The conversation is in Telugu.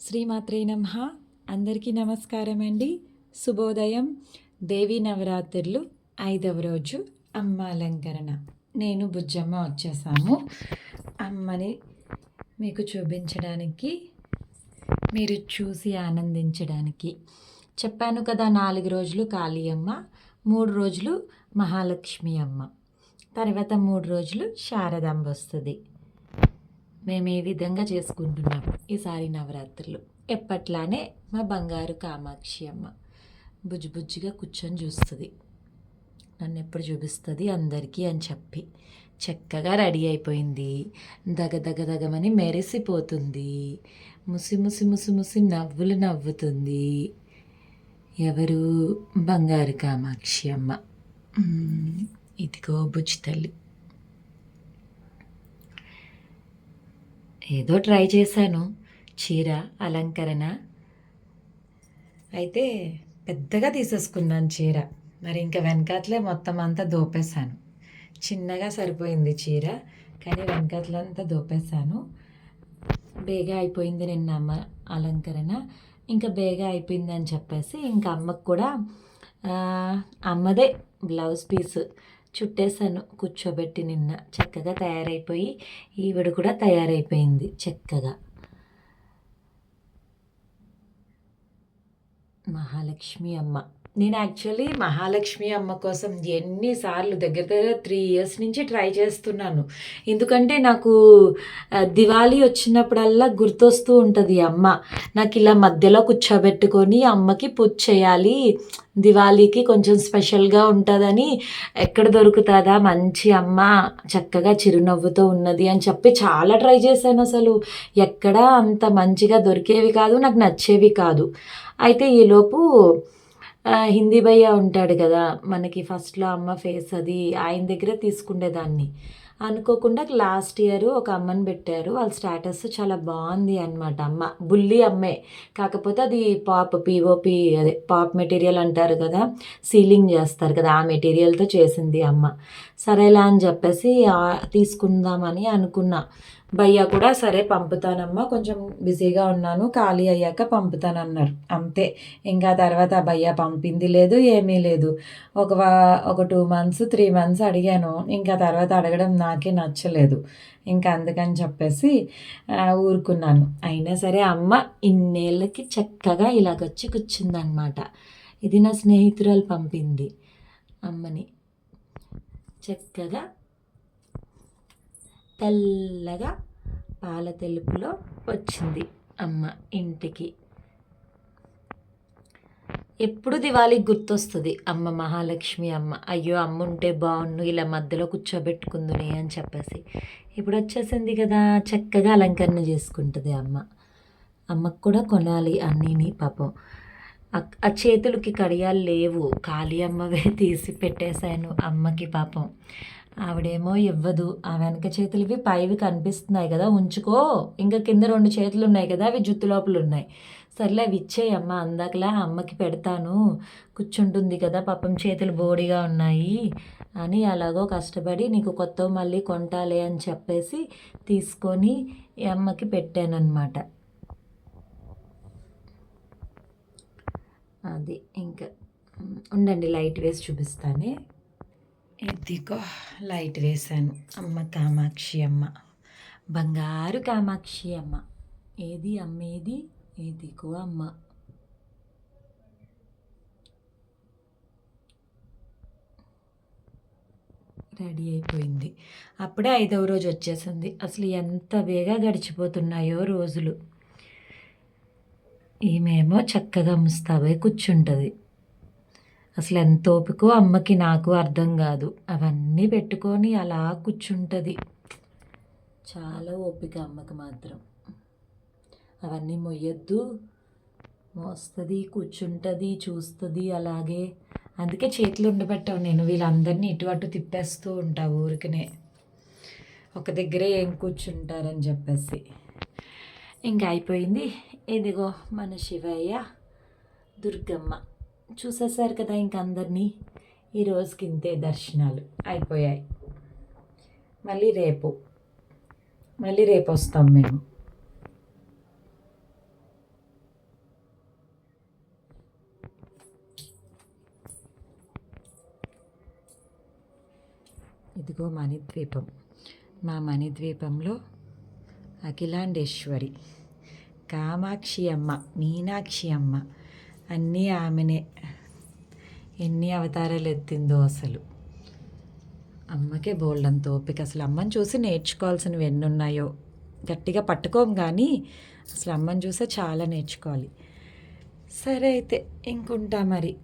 శ్రీమాత్రే నమ. అందరికీ నమస్కారం అండి శుభోదయం. దేవీ నవరాత్రులు ఐదవ రోజు అమ్మ అలంకరణ. నేను బుజ్జమ్మ వచ్చేసాము. అమ్మని మీకు చూపించడానికి మీరు చూసి ఆనందించడానికి. చెప్పాను కదా నాలుగు రోజులు కాళీ అమ్మ మూడు రోజులు మహాలక్ష్మి అమ్మ. తర్వాత మూడు రోజులు శారదాంబ వస్తుంది. మేము ఏ విధంగా చేసుకుంటున్నాం ఈసారి నవరాత్రులు. ఎప్పట్లానే మా బంగారు కామాక్షి అమ్మ బుజ్జిబుజ్జిగా కూర్చొని చూస్తుంది. నన్ను ఎప్పుడు చూపిస్తుంది? అందరికీ అని చెప్పి. చక్కగా రెడీ అయిపోయింది. దగ దగ దగమని మెరిసిపోతుంది. ముసి ముసి ముసి ముసి నవ్వులు నవ్వుతుంది. ఎవరు? బంగారు కామాక్షి అమ్మ. ఇదిగో బుజ్జి తల్లి. ఏదో ట్రై చేశాను. చీర అలంకరణ. అయితే పెద్దగా తీసేసుకున్నాను చీర. మరి ఇంకా వెనకాతలే మొత్తం అంతా దోపేశాను. చిన్నగా సరిపోయింది చీర కానీ వెనకాతలంతా దోపేశాను. బేగా అయిపోయింది నిన్న అమ్మ అలంకరణ. ఇంకా బేగా అయిపోయింది అని చెప్పేసి ఇంకా అమ్మకు కూడా అమ్మదే బ్లౌజ్ పీస్. చుట్టేసాను కూర్చోబెట్టి నిన్న. చక్కగా తయారైపోయి ఈవిడ కూడా తయారైపోయింది చక్కగా. మహాలక్ష్మి అమ్మ. నేను యాక్చువల్లీ మహాలక్ష్మి అమ్మ కోసం ఎన్నిసార్లు దగ్గర దగ్గర త్రీ ఇయర్స్ నుంచి ట్రై చేస్తున్నాను. ఎందుకంటే నాకు దివాళీ వచ్చినప్పుడల్లా గుర్తొస్తూ ఉంటుంది అమ్మ. నాకు ఇలా మధ్యలో కూర్చోబెట్టుకొని అమ్మకి పూజ చేయాలి. దివాళీకి కొంచెం స్పెషల్గా ఉంటుందని ఎక్కడ దొరుకుతుందా మంచి అమ్మ చక్కగా చిరునవ్వుతో ఉన్నది అని చెప్పి చాలా ట్రై చేశాను అసలు. ఎక్కడా అంత మంచిగా దొరికేవి కాదు నాకు నచ్చేవి కాదు. అయితే ఈలోపు హిందీ భయ్య ఉంటాడు కదా మనకి ఫస్ట్లో అమ్మ ఫేస్ అది ఆయన దగ్గర తీసుకునేదాన్ని అనుకోకుండా లాస్ట్ ఇయర్ ఒక అమ్మని పెట్టారు వాళ్ళ స్టేటస్ చాలా బాగుంది అనమాట అమ్మ. బుల్లి అమ్మే. కాకపోతే అది పాప్ పిఓపి అదే పాప్ మెటీరియల్ అంటారు కదా సీలింగ్ చేస్తారు కదా ఆ మెటీరియల్తో చేసింది అమ్మ. సరేలా అని చెప్పేసి తీసుకుందామని అనుకున్నా. భయ్య కూడా సరే పంపుతానమ్మా కొంచెం బిజీగా ఉన్నాను ఖాళీ అయ్యాక పంపుతానన్నారు. అంతే. ఇంకా తర్వాత భయ్య పంపింది లేదు ఏమీ లేదు. ఒక ఒక టూ మంత్స్ త్రీ మంత్స్ అడిగాను. ఇంకా తర్వాత అడగడం నాకే నచ్చలేదు. ఇంకా అందుకని చెప్పేసి ఊరుకున్నాను. అయినా సరే అమ్మ ఇన్నేళ్ళకి చక్కగా ఇలాగొచ్చి కూర్చుందనమాట ఇది నా స్నేహితురాలు పంపింది అమ్మని. చక్కగా తెల్లగా పాల తెలుపులో వచ్చింది అమ్మ ఇంటికి. ఎప్పుడు దివాళీకి గుర్తొస్తుంది? అమ్మ మహాలక్ష్మి అమ్మ. అయ్యో అమ్మ ఉంటే బాగుండు ఇలా మధ్యలో కూర్చోబెట్టుకుందునే అని చెప్పేసి. ఇప్పుడు వచ్చేసింది కదా చక్కగా అలంకరణ చేసుకుంటుంది అమ్మ. అమ్మకు కూడా కొనాలి అన్నీని పాపం. ఆ- చేతులకి కడియాలు లేవు. ఖాళీ అమ్మవే తీసి పెట్టేశాను అమ్మకి పాపం. ఆవిడేమో ఇవ్వదు. ఆ వెనక చేతులవి పైవి కనిపిస్తున్నాయి కదా ఉంచుకో. ఇంకా కింద రెండు చేతులు ఉన్నాయి కదా అవి జుత్తు లోపల ఉన్నాయి సర్లే అవి ఇచ్చేయమ్మ అందాకలా అమ్మకి పెడతాను. కూర్చుంటుంది కదా పాపం చేతులు బోడిగా ఉన్నాయి అని అలాగో కష్టపడి నీకు కొత్త మళ్ళీ కొంటాలే అని చెప్పేసి తీసుకొని అమ్మకి పెట్టానన్నమాట. అది ఇంకా ఉండండి లైట్ వేసి చూపిస్తానే. ఇదిగో లైట్ వేశాను. అమ్మ కామాక్షి అమ్మ. బంగారు కామాక్షి అమ్మ. ఏది అమ్మ ఏది ఇదిగో అమ్మ. రెడీ అయిపోయింది. అప్పుడే ఐదవ రోజు వచ్చేసింది. అసలు ఎంత బేగా గడిచిపోతున్నాయో రోజులు. ఈమెమో చక్కగా ముస్తాబై కూర్చుంటుంది. అసలు ఎంత ఓపికో అమ్మకి నాకు అర్థం కాదు. అవన్నీ పెట్టుకొని అలా కూర్చుంటుంది. చాలా ఓపిక అమ్మకి మాత్రం. అవన్నీ మొయ్యొద్దు. మోస్తుంది కూర్చుంటుంది చూస్తుంది అలాగే. అందుకే చేతులు ఉండబెట్టావు నేను. వీళ్ళందరినీ ఇటు అటు తిప్పేస్తూ ఉంటా ఊరికనే. ఒక దగ్గరే ఏం కూర్చుంటారని చెప్పేసి. ఇంకా అయిపోయింది ఇదిగో మన శివయ్య దుర్గమ్మ. చూసేసారు కదా ఇంక అందరినీ ఈరోజుకి ఇంతే దర్శనాలు అయిపోయాయి. మళ్ళీ రేపు. మళ్ళీ రేపు వస్తాం మేము. ఇదిగో మణిద్వీపం. మా మణిద్వీపంలో అఖిలాండేశ్వరి. కామాక్షి అమ్మ మీనాక్షి అమ్మ అన్నీ ఆమెనే. ఎన్ని అవతారాలు ఎత్తిందో అసలు. అమ్మకే బోల్డంత ఓపిక. అసలు అమ్మని చూసి నేర్చుకోవాల్సినవి ఎన్ని ఉన్నాయో గట్టిగా పట్టుకోం కానీ అసలు అమ్మని చూసే చాలా నేర్చుకోవాలి. సరే అయితే ఇంకుంటా మరి.